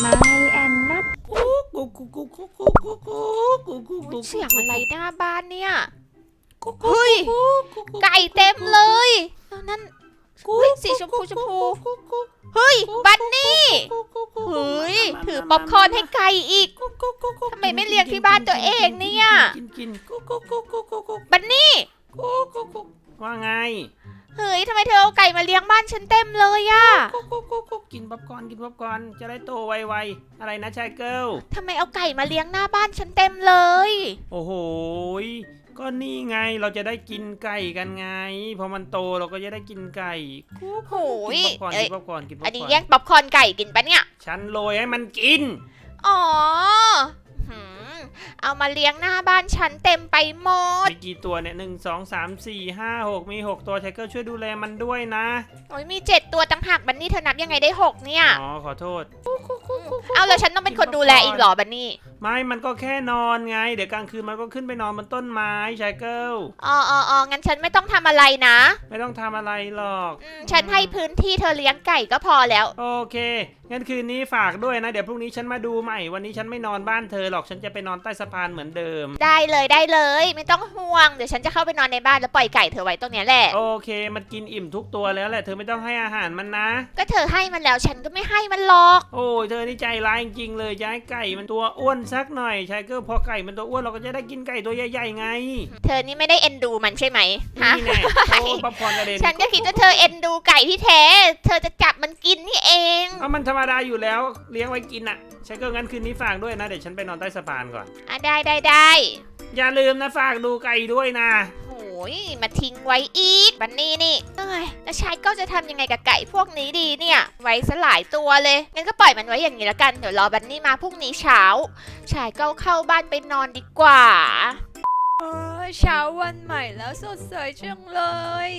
ไม่แอนนัทเสียงอะไรหน้าบ้านเนี่ยเฮ้ยไก่เต็มเลยแล้นั่นเฮ้ยสีชมพูชมพูเฮ้ยบันนี่เฮ้ยถือป๊อปคอร์นให้ไก่อีกทำไมไม่เลี้ยงที่บ้านตัวเองเนี่ยบันนี่ว่าไง เฮ้ยทำไมเธอเอาไก่มาเลี้ยงบ้านฉันเต็มเลยอะกุ๊กกุ๊กกุ๊กกุ๊กกินป๊อปคอร์นกินป๊อปคอร์นจะได้โตไวๆอะไรนะชายเกิลทำไมเอาไก่มาเลี้ยงหน้าบ้านฉันเต็มเลย โอ้โหยก็นี่ไงเราจะได้กินไก่กันไง พอมันโตเราก็จะได้กินไก่กุ๊กโหยกินป๊อปคอร์นเอ้กิยนป๊อปคอร์นกินป๊ออันปคนี้อร์แย่นงป๊อปคอร์นไก่กินปะเนี่ย ฉันโรยให้มันกิน อ๋อหืม เอามาเลี้ยงหน้าบ้านฉันเต็มไปหมด มีกี่ตัวเนี่ยหนึ่งสองสามสี่ห้าหกมีหกตัวชายเกิลช่วยดูแลมันด้วยนะโอ้ยมีเจ็ดตัวตั้งหักบันนี่เธอนับยังไงได้หกเนี่ย อ๋อขอโทษ เอาแล้วฉันต้องเป็นคนดูแลอีกเหรอบันนี่ ไม่มันก็แค่นอนไง เดี๋ยวกลางคืนมันก็ขึ้นไปนอนบนต้นไม้ชายเกิลอ๋ออ๋ออ๋องั้นฉันไม่ต้องทำอะไรนะไม่ต้องทำอะไรหรอกอืมฉันให้พื้นที่เธอเลี้ยงไก่ก็พอแล้ว โอเค งั้นคืนนี้ฝากด้วยนะ เดี๋ยวพรุ่งนี้ฉันมาดูใหม่ วันนี้ฉันไม่นอนบ้านเธอหรอกฉันจะไปนอนใต้สะพานเหมือนเดิม ได้เลยได้เลย ไม่ต้องห่วง เดี๋ยวฉันจะเข้าไปนอนในบ้านแล้วปล่อยไก่เธอไว้ตรงเนี้ยแหละ โอเค มันกินอิ่มทุกตัวแล้วแหละเธอไม่ต้องให้อาหารมันนะ ก็เธอให้มันแล้วฉันก็ไม่ให้มันหรอก โอ้ยเธอนี่ใจร้ายจริงๆเลยย้ายไก่มันตัวอ้วนสักหน่อยชายเกิลพอไก่มันตัวอ้วนเราก็จะได้กินไก่ตัวใหญ่ๆไง เธอนี่ไม่ได้เอ็นดูมันใช่ไหมฮะนี่แน่โอ้ป๊อปคอร์นกระเด็นฉันก็คิดว่าเธอเอ็นดูไก่ที่แท้ เธอจะจับมันกินนี่เอง เอามันธรรมดาอยู่แล้วเลี้ยงไว้กินอะชายเกิลงั้นคืนนี้ฝากด้วยนะเดี๋ยวฉันไปนอนใต้สะพานก่อนอะได้ได้ได้อย่าลืมนะฝากดูไก่ด้วยนะโอ้ ยมาทิ้งไว้อีก บันนี่นี่เอ้ยแล้วชายก็จะทำยังไงกับไก่พวกนี้ดีเนี่ย ไว้สลายตัวเลย งั้นก็ปล่อยมันไว้อย่างนี้ละกัน เดี๋ยวรอบันนี่มาพรุ่งนี้เช้า ชายก็เข้าบ้านไปนอนดีกว่าเออเช้าวันใหม่แล้วสดใสจังเลย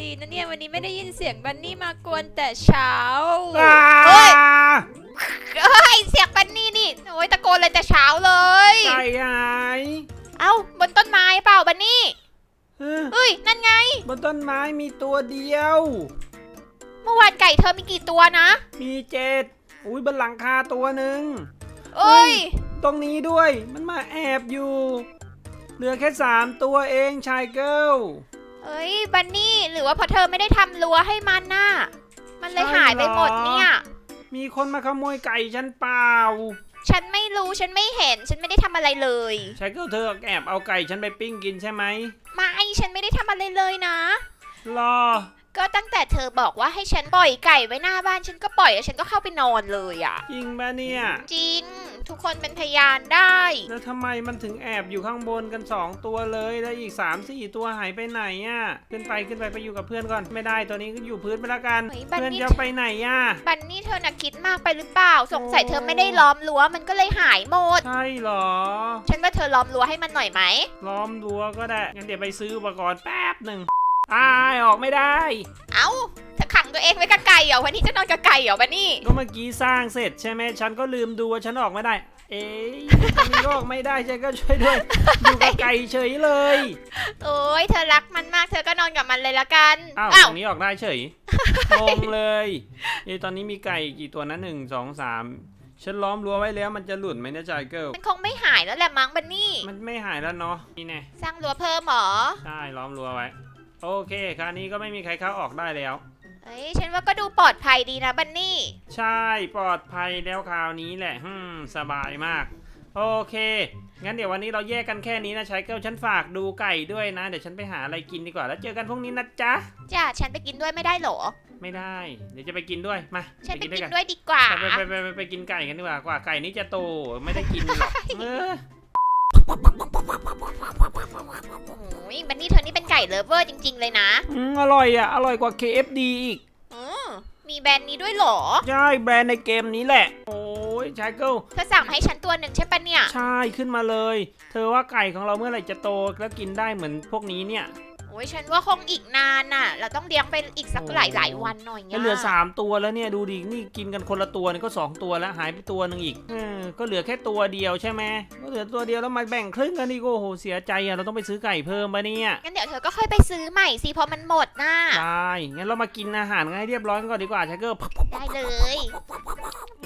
ดีนะเนี่ยวันนี้ไม่ได้ยินเสียงบันนี่มากวนแต่เช้าเฮ้ยเฮ้ยเสียงบันนี่นี่โอ้ยตะโกนเลยแต่เช้าเลยไก่หายเอ้าบนต้นไม้เปล่าบันนี่ เฮ้ยเฮ้ยนั่นไง บนต้นไม้มีตัวเดียว เมื่อวานไก่เธอมีกี่ตัวนะมีเจ็ดอุ้ยบนหลังคาตัวหนึ่ง เอ้ย ตรงนี้ด้วยมันมาแอบอยู่ เหลือแค่สามตัวเองชายเกิล เอ้ยบันนี่หรือว่าเพราะเธอไม่ได้ทำรั้วให้มันน่ะมันเลยหายไปหมดเนี่ย มีคนมาขโมยไก่ฉันเปล่า ฉันไม่รู้ฉันไม่เห็น ฉันไม่ได้ทำอะไรเลย ชายเกิลเธอแอบเอาไก่ฉันไปปิ้งกินใช่ไหม ไม่ฉันไม่ได้ทำอะไรเลยนะ รอ ก็ตั้งแต่เธอบอกว่าให้ฉันปล่อยไก่ไว้หน้าบ้านฉันก็ปล่อยแล้วฉันก็เข้าไปนอนเลยอะ่ะ จริงปะเนี่ย จริง ทุกคนเป็นพยานได้ แล้วทำไมมันถึงแอบอยู่ข้างบนกันสองตัวเลย แล้วอีก3ามสี่ตัวหายไปไหนอะ ขึ้นไปขึ้นไปไปอยู่กับเพื่อนก่อน ไม่ได้ตัวนี้ก็อยู่พื้นไปละกัน เฮ้ยบันเพื่อนนี่จะไปไหนอะ บันนี่เธอน่ะคิดมากไปหรือเปล่า สงสัยเธอไม่ได้ล้อมรั้วมันก็เลยหายหมด ใช่เหรอ ฉันว่าเธอล้อมรั้วให้มันหน่อยไหม ล้อมรั้วก็ได้ งั้นเดี๋ยวไปซื้ออุปกรณ์แป๊บหนึ่งตายออกไม่ได้ เอ้าเธอขัง ตัวเองไว้กับไก่เหรอวันนี้จะนอนกับไก่เหรอบันนี่ก็เมื่อกี้สร้างเสร็จใช่ไหมฉันก็ลืมดูว่าฉันออกไม่ได้ เอ๊ยตรงนี้ก็ออกไม่ได้ฉันก็ช่วยด้วยอยู่กับไก่เฉยเลยโอ้ยเธอรักมันมากเธอก็นอนกับมันเลยละกันอ้าวอ้าตวรงนี้ออกได้เฉยงงเลยเอ้ยตอนนี้มีไก่กี่ตัวนะหนึ่งสองสามฉันล้อมรั้วไว้แล้วมันจะหลุดไหมเนี่ยจายเกิลมันคงไม่หายแล้วแหละมั้งบันนี่ มันไม่หายแล้วเนาะนี่แน่สร้างรั้วเพิ่มเหรอ ใช่ล้อมรั้วไว้ โอเคคราวนี้ก็ไม่มีใครเข้าออกได้แล้ว เอ้ยฉันว่าก็ดูปลอดภัยดีนะบันนี่ ใช่ปลอดภัยแล้วคราวนี้แหละฮึมสบายมาก โอเค งั้นเดี๋ยววันนี้เราแยกกันแค่นี้นะชายเกิลฉันฝากดูไก่ด้วยนะ เดี๋ยวฉันไปหาอะไรกินดีกว่า แล้วเจอกันพรุ่งนี้นะจ๊ะ จ้าฉันไปกินด้วยไม่ได้เหรอ ไม่ได้ เดี๋ยวจะไปกินด้วย มาฉันไปด้กินกันด้วยดีกว่า ไปไปไปไปไปกินไก่กันดีกว่า กว่าไก่นี้จะโตไม่ได้กินหรอกเออ ก่เลิฟเวอร์จริง ๆ เลยนะอืมอร่อยอะ อร่อยกว่า KFD อีก อืมมีแบรนด์นี้ด้วยเหรอ ใช่แบรนด์ในเกมนี้แหละ โอ้ยชายเกิลเธอสั่งมาให้ฉันตัวหนึ่งใช่ปะเนี่ย ใช่ขึ้นมาเลย เธอว่าไก่ของเราเมื่อไหร่จะโตแล้วกินได้เหมือนพวกนี้เนี่ย โอ้ยฉันว่าคงอีกนานน่ะ เราต้องเลี้ยงไปอีกสักโอ้หลายหลายๆวันหน่อยแล้เนี่วยเหลือ3ตัวแล้วเนี่ยดูดิ นี่กินกันคนละตัวนี่ก็2ตัวแล้วหายไปตัวหนึ่งอีกเออก็เหลือแค่ตัวเดียวใช่ไหมก็เหลือตัวเดียวแล้วมาแบ่งครึ่งกันนี่ก็โอ้โหเสียใจอะเราต้องไปซื้อไก่เพิ่มปะเนี่ยงั้นเดี๋ยวเธอก็ค่อยไปซื้อใหม่สิเพราะมันหมดน่ะได้งั้นเรามากินอาหารกันให้เรียบร้อยกันก่อนดีกว่าชายเกิลได้เลย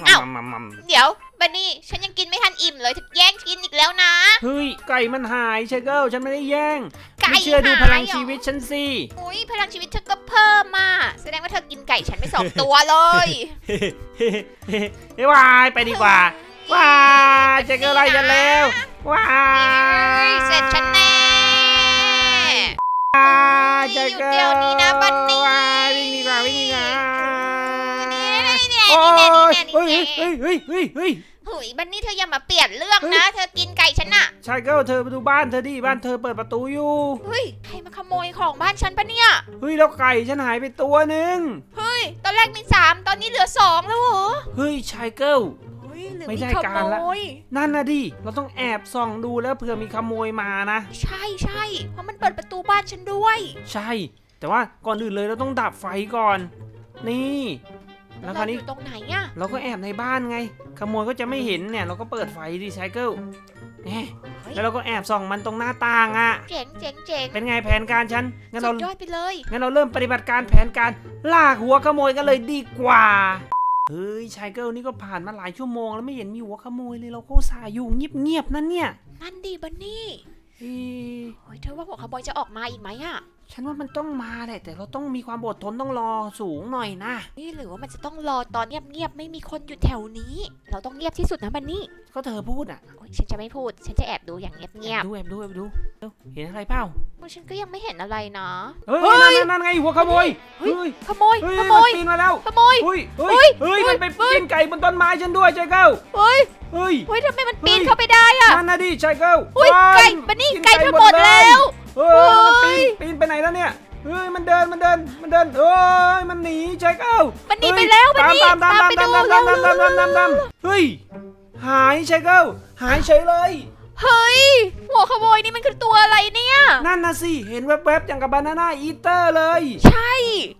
อ้าวมัมมัมเดี๋ยวบันนี่ฉันยังกินไม่ทันอิ่มเลยถึงแย่งกินอีกแล้วนะเฮ้ยไก่มันหายชายเกิลฉันไม่ได้แย่ง ไก่ไม่เชื่อดูหายพลังเหรอชีวิตฉันสิอุ้ยพลังชีวิตเธอก็เพิ่มมาแสดงว่าเธอกินไก่ฉันไปสองตัวเลยเฮ้เฮ้เฮ้เฮ้วายไปดีกว่าว้ายชายเกิลไล่ฉันแล้วว้าเฮ้ยยเสร็จฉันแน่ว้ายชายเกิลอยู่เดี๋ยวนี้นะบันนี่ว้ายวิ่งดีกว่าวิ่งดีกว่านี่แน่นี่แน่โอ้นี่แน่ยนี่เฮ้ยแน่เฮ้ยเฮ้ยเฮ้ย เฮ้ยหุยบันนี่เธออย่ามาเปลี่ยนเรื่องนะ เธอกินไก่ฉันอะชายเกิลเธอไปดูบ้านเธอดิบ้านเธอเปิดประตูอยู่เฮ้ยใครมาขโมยของบ้านฉันปะเนี่ย เฮ้ยแล้วไก่ฉันหายไปตัวหนึ่งเฮ้ย ตอนแรกมีสามตอนนี้เหลือสองแล้วเหรอเฮ้ยชายเกิล เฮ้ยหรือไม่มีได้ขการละโมยนั่นนะดิเราต้องแอบส่องดูแล้วเผื่อมีขโมยมานะ ใช่ใช่เพราะมันเปิดประตูบ้านฉันด้วย ใช่ แต่ว่าก่อนอื่นเลยเราต้องดับไฟก่อน นี่ แล้วคราวเรานี้อยู่ตรงไหนอะเราก็แอบในบ้านไง ขโมยก็จะไม่เห็นเนี่ย เราก็เปิดไฟดิไซเคิลแหมแล้วเราก็แอบส่องมันตรงหน้าต่างอะ่ะ เจ๋งเจ๋งเจ๋งเป็นไงแผนการฉันงั้นสุเราดยอดไปเลย งั้นเราเริ่มปฏิบัติการแผนการลากหัวขโมยกันเลยดีกว่า เฮ้ยชายเกิลนี่ก็ผ่านมาหลายชั่วโมงแล้วไม่เห็นมีหัวขโมยเลยเราก็อุตสาห์อยู่เงียบๆนั่นเนี่ยนั่นดีบันนี่เอ๊ะโอ้ยเธอว่าหัวขโมยจะออกมาอีกไหมอะ ฉันว่ามันต้องมาแหละแต่เราต้องมีความอดทนต้องรอสูงหน่อยนะ นี่หรือว่ามันจะต้องรอตอนเงียบๆไม่มีคนอยู่แถวนี้ เราต้องเงียบที่สุดนะบันนี่ก็เธอพูดอะโอ้ยฉันจะไม่พูด ฉันจะแอบดูอย่างเงียบดูแอบดูแอบดูเอ้าเห็นอะไรเปล่าๆโอ้ยฉันก็ยังไม่เห็นอะไรนะเฮ้ยเฮ้ยนั่นนั่นไงหัวขโมยเฮ้ยเฮ้ยขโมยเฮ้ยขมันโมยปีนมาแล้วขโมย เฮ้ยเฮ้เฮ้ยยเฮ้ยเฮ้ยมันไปเฮ้ยกินไก่บนต้นไม้ฉันด้วยใจเก้าเฮ้ยเฮ้ย เฮ้ยทำไมมันปีนเฮ้ย เข้าไปได้อะนั่นนะดิใจเก้าอุ้ยว้ายไก่บันนี่กิไก่เธอหมดเลยแล้ว เฮ้ยมันเฮ้ปียนปีนไปไหนแล้วเนี่ยเฮ้ยมันเดินมันเดินมันเดินเฮ้ยมันหนีใจเก้าบันนี่เฮ้ไปยแล้วบันนี่ตามตามตามไปตามดูตามเร็ตามวตามตามตามตามตามเฮ้ยหายใจเก้าหายเฉยเลย เฮ้ย หัวขโมยนี่มันคือตัวอะไรเนี่ย นั่นนะสิเห็นแวบๆอย่างกับบานาน่าอีเตอร์เลย ใช่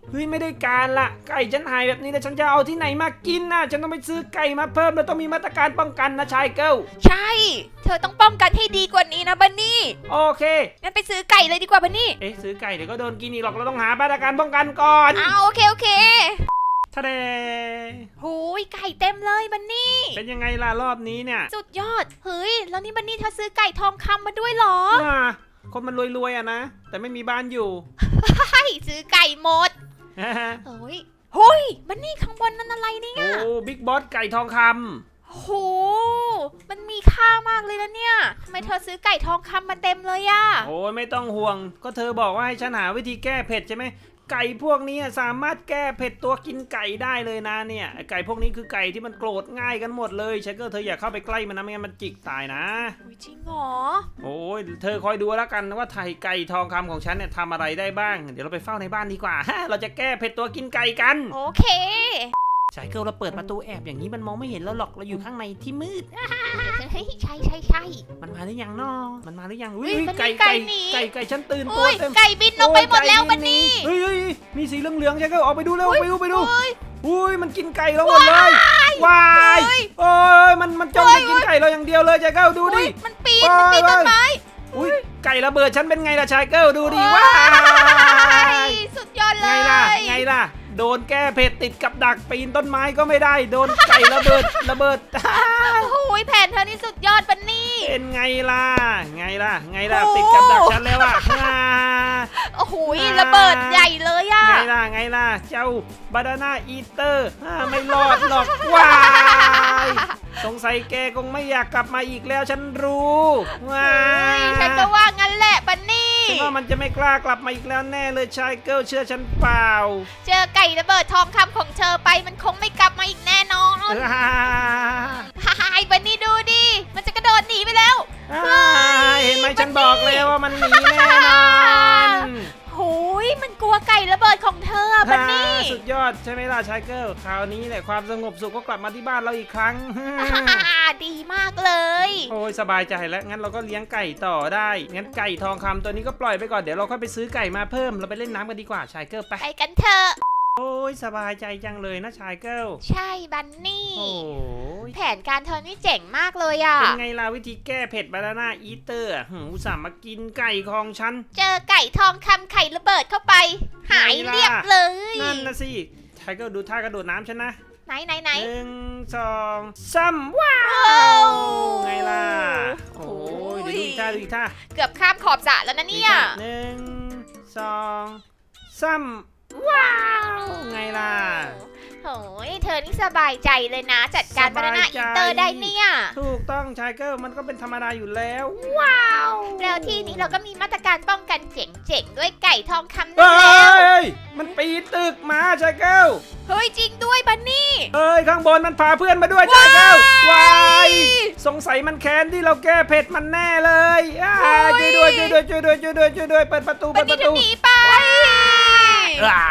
เฮ้ยไม่ได้การละไก่ฉันหายแบบนี้แล้วฉันจะเอาที่ไหนมากินนะฉันต้องไปซื้อไก่มาเพิ่มแล้วต้องมีมาตรการป้องกันนะชายเกิลใช่ เธอต้องป้องกันให้ดีกว่านี้นะบันนี่ โอเค งั้นไปซื้อไก่เลยดีกว่าบันนี่ เอ๊ะซื้อไก่เดี๋ยวก็โดนกินอีกหรอกเราต้องหามาตรการป้องกันก่อนอ้าวโอเคโอเค ทะเดหูยไก่เต็มเลยบันนี่ เป็นยังไงล่ะรอบนี้เนี่ยสุดยอด เฮ้ย แล้วนี่บันนี่เธอซื้อไก่ทองคำมาด้วยเหรออ่าคนมันรวยๆอะนะ แต่ไม่มีบ้านอยู่ ใช่ซื้อไก่หมดโเฮ้ยเฮ้ยบันนี่ข้างบนนั่นอะไรเนี่ยอ้บิ๊กบอสไก่ทองคโหมันมีค่ามากเลยนะเนี่ยทำไมเธอซื้อไก่ทองคำมาเต็มเลยอะำโอ้ยไม่ต้องห่วง ก็เธอบอกว่าให้ฉันหาวิธีแก้เผ็ดใช่ไหม ไก่พวกนี้สามารถแก้เผ็ดตัวกินไก่ได้เลยนะเนี่ยไอ้ไก่พวกนี้คือไก่ที่มันโกรธง่ายกันหมดเลยชายเกิลเธออย่าเข้าไปใกล้มันนะไม่งั้นมันจิกตายนะ อุ๊ยจริงเหรอโอ้ยเธอคอยดูแล้วกันว่าไทยไก่ทองคำของฉันเนี่ยทำอะไรได้บ้าง เดี๋ยวเราไปเฝ้าในบ้านดีกว่า เราจะแก้เผ็ดตัวกินไก่กัน โอเค สายเกิลเราเปิดประตูแอบอย่างนี้มันมองไม่เห็นเราหรอกเราอยู่ข้างในที่มืด เฮ้ยใช่ใช่ใช่มันมาหรือยังนอมันมาหรือยังเฮ้อุ้ยยมันมีไก่ไก่ไก่หนี ไก่ไก่ฉันตื่นตัวอุ้ยเต็มไก่บินออกไปหมดแล้วโอ้ยบันนี่เฮ้ยเฮ้ยมีสีเหลืองๆใช่เกิลออกไปดูเร็วเฮ้ยไปดูไปดูเฮ้ย อุ้ยมันกินไก่เราหมดเลยวายเฮ้ยโอ้ยมันมันจ้องเฮ้จะยกินไก่เราอย่างเดียวเลยชายเกิลดูดิอุ๊ยมันปีนโอ้มันยปีนต้นไม้อุ้ยไก่ระเบิดฉันเป็นไงล่ะชายเกิลดูดิโอ้ยว้ายสุดยอดเลไงยล่ะไงล่ะ โดนแก้เผ็ดติดกับดักปีนต้นไม้ก็ไม่ได้ โดนไก่ระเบิดระเบิดโอ้ยแผนเธอนี่สุดยอดบันนี่เป็นไงล่ะไงล่ะ ไงล่ะโอ้ติดกับดักฉันแล้วอะอ่าโอ้โหอ่าระเบิดใหญ่เลยอะไงล่ะไงล่ะเจ้าบานาน่าอีเตอร์ไม่รอดหรอกว้ายสงสัยแกคงไม่อยากกลับมาอีกแล้วฉันรู้ว้าเฮ้ยยฉันก็ว่างั้นแหละบันนี่ ฉันว่ามันจะไม่กล้ากลับมาอีกแล้วแน่เลยชายเกิลเชื่อฉันเปล่า เจอไก่ระเบิดทองคำของเธอไปมันคงไม่กลับมาอีกแน่นอนอ่าฮ่าไอ้บันนี่ดูดิ มันจะกระโดดหนีไปแล้วอ่าเห็นไหมฉันบอกแล้วว่ามันหนีแน่นอนโห ยมันกลัวไก่ระเบิดของเธออะบันนี่อ่าสุดยอดใช่ไหมล่ะชายเกิลคราวนี้แหละความสงบสุขก็กลับมาที่บ้านเราอีกครั้งอ่าดีมากเลย โอ้ยสบายใจแล้วงั้นเราก็เลี้ยงไก่ต่อได้ งั้นไก่ทองคำตัวนี้ก็ปล่อยไปก่อนเดี๋ยวเราค่อยไปซื้อไก่มาเพิ่มเราไปเล่นน้ำกันดีกว่าชายเกิลไปไปกันเถอะ โอ้ยสบายใจจังเลยนะชายเกิลใช่บันนี่ โอ้ยแผนการเธอนี่เจ๋งมากเลยอะเป็นไงล่ะวิธีแก้เผ็ดบานาน่าอีเตอร์หืมอุตส่าห์มากินไก่ของฉัน เจอไก่ทองคำไข่ระเบิดเข้าไป หายไงล่ะ เรียบเลย นั่นนะสิชายเกิลดูท่ากระโดดน้ำฉันนะไหนไหนไหน หนึ่งสองสามว้าวไงล่ะโอ้ย เดี๋ยวดูอีกท่าดูอีกท่าเกือบข้ามขอบสระแล้วนะเนี่ยหนึ่งสองสาม ว้าว ไงล่ะ โอ้ยเธอนี่สบายใจเลยนะ จัดการสบาบายนาน่าใจ อินเตอร์ได้เนี่ย ถูกต้องชายเกิลมันก็เป็นธรรมดาอยู่แล้วว้าว แล้วที่นี้เราก็มีมาตรการป้องกันเจ๋งๆ ด้วยไก่ทองคำเฮ้นั่นแล้ว ยมันปีนตึกมาชายเกิลเฮ้ยจริงด้วยบันนี่ เอ้ยข้างบนมันพาเพื่อนมาด้วยชายเกิลวายสงสัยมันแค้นที่เราแก้เผ็ดมันแน่เลยอ่าช่วยด้วยช่วยด้วยช่วยด้วยช่วยด้วยช่วยด้วยเปิดประตูบัเปินดปนี่ระจะตูหนีไป อ่า